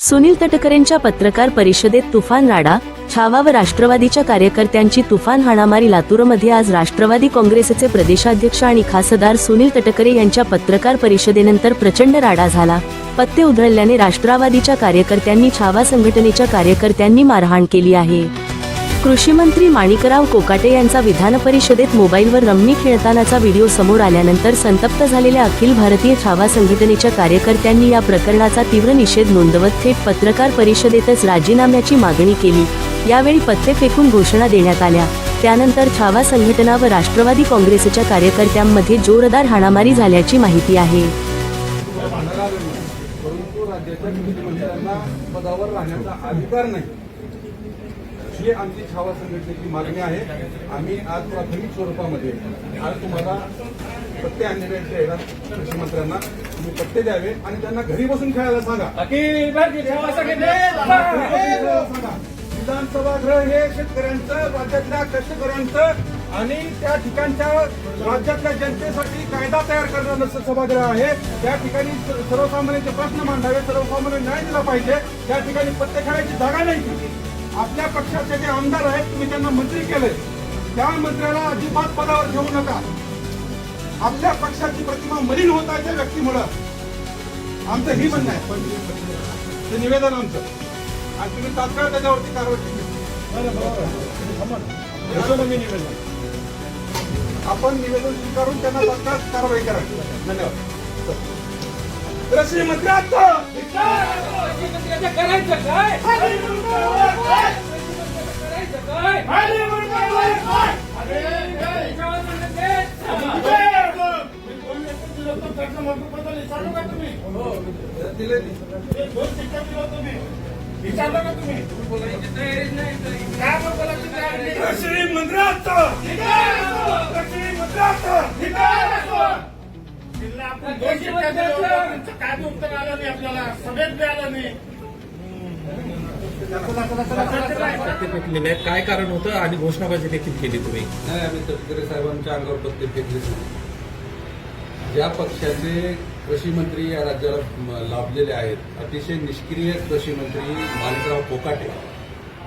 सुनील तटकरेंच्या पत्रकार परिषदेत तुफान राडा छावा व राष्ट्रवादीच्या कार्यकर्त्यांची तुफान हाणामारी लातूरमध्ये आज राष्ट्रवादी काँग्रेसचे प्रदेशाध्यक्ष आणि खासदार सुनील तटकरे यांच्या पत्रकार परिषदेनंतर प्रचंड राडा झाला. पत्ते उधळल्याने राष्ट्रवादीच्या कार्यकर्त्यांनी छावा संघटनेच्या कार्यकर्त्यांनी मारहाण केली आहे. कृषी मंत्री माणिकराव कोकाटे यांचा विधान परिषदेत मोबाईलवर रम्मी खेळतानाचा व्हिडिओ समोर आल्यानंतर संतप्त झालेल्या अखिल भारतीय छावा संघटनेच्या कार्यकर्त्यांनी या प्रकरणाचा तीव्र निषेध नोंदवत थेट पत्रकार परिषदेतच राजीनाम्याची मागणी केली. यावेळी पत्ते फेकून घोषणा देण्यात आल्या. त्यानंतर छावा संघटना व राष्ट्रवादी काँग्रेसच्या कार्यकर्त्यांमध्ये जोरदार हाणामारी झाल्याची माहिती आहे. परंतु राज्याच्या पदावर राहण्याचा अधिकार नाही. ही आमची छावा संघटनेची मागणी आहे. आम्ही आज प्राथमिक स्वरूपामध्ये आज तुम्हाला पत्ते आणलेले आहेत कृषी मंत्र्यांना तुम्ही पत्ते द्यावे आणि त्यांना घरी बसून खेळायला सांगा. विधानसभा गृह हे. शेतकऱ्यांचं राज्यातल्या कष्टकऱ्यांचं आणि त्या ठिकाणच्या राज्यातल्या जनतेसाठी कायदा तयार करणारं सभागृह आहे. त्या ठिकाणी सर्वसामान्यांचे प्रश्न मांडावे सर्वसामान्य न्याय दिला पाहिजे. त्या ठिकाणी पत्ते खेळायची जागा नाही. आपल्या पक्षाचे जे आमदार आहेत तुम्ही त्यांना मंत्री केले. त्या मंत्र्याला अजिबात पदावर ठेवू नका. आपल्या पक्षाची प्रतिमा मलिन होत आहे त्या व्यक्तीमुळं. आमचं ही म्हणणं आहे. पण ते निवेदन आमचं. आणि तुम्ही तात्काळ त्याच्यावरती कारवाई केली निवेदन. आपण निवेदन स्वीकारून त्यांना तात्काळ कारवाई करावी धन्यवाद. मंत्र्याचं करायचं काय? दिले काय उत्तर आलं नाही आपल्याला? सभेत नाही. काय कारण होतं आणि घोषणाबाजी देखील केली तुम्ही? नाही आम्ही तटकरे साहेबांच्या अंगावर पत्ते फेकलेच नाही ज्या पक्षाचे कृषी मंत्री या राज्याला लाभलेले आहेत. अतिशय निष्क्रिय कृषी मंत्री माणिकराव कोकाटे.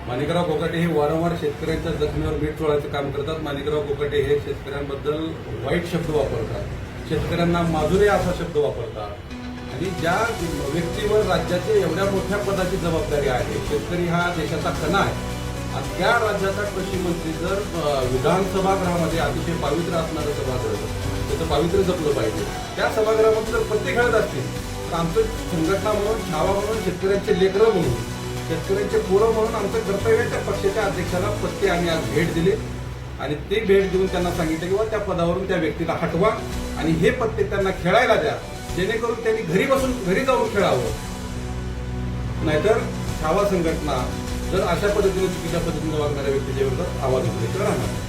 माणिकराव कोकाटे हे वारंवार शेतकऱ्यांच्या जखमीवर मीठ चोळायचं काम करतात. माणिकराव कोकाटे हे शेतकऱ्यांबद्दल वाईट शब्द वापरतात. शेतकऱ्यांना माजुरे असा शब्द वापरतात. आणि ज्या व्यक्तीवर राज्याच्या एवढ्या मोठ्या पदाची जबाबदारी आहे शेतकरी हा देशाचा कणा आहे आणि त्या राज्याचा कृषी मंत्री जर विधानसभागृहामध्ये अतिशय पावित्र्य असणारं सभागृह त्याचं पावित्र्य जपलं पाहिजे. त्या सभागृहामध्ये जर प्रत्येक खेळत असतील. तर आमचं संघटना म्हणून छावा म्हणून शेतकऱ्यांचे लेकरं म्हणून शेतकऱ्यांचे पोरं म्हणून आमचं कर्तव्य त्या पक्षाच्या अध्यक्षाला पत्ते आम्ही आज भेट दिले. आणि ते भेट देऊन त्यांना सांगितलं किंवा त्या पदावरून त्या व्यक्तीला हटवा आणि हे पत्ते त्यांना खेळायला द्या. जेणेकरून त्यांनी घरी बसून घरी जाऊन खेळावं. नाहीतर छावा संघटना जर अशा पद्धतीने चुकीच्या पद्धतीने वागणाऱ्या व्यक्तीच्या विरोधात आवाज उठल्याशिवाय राहणार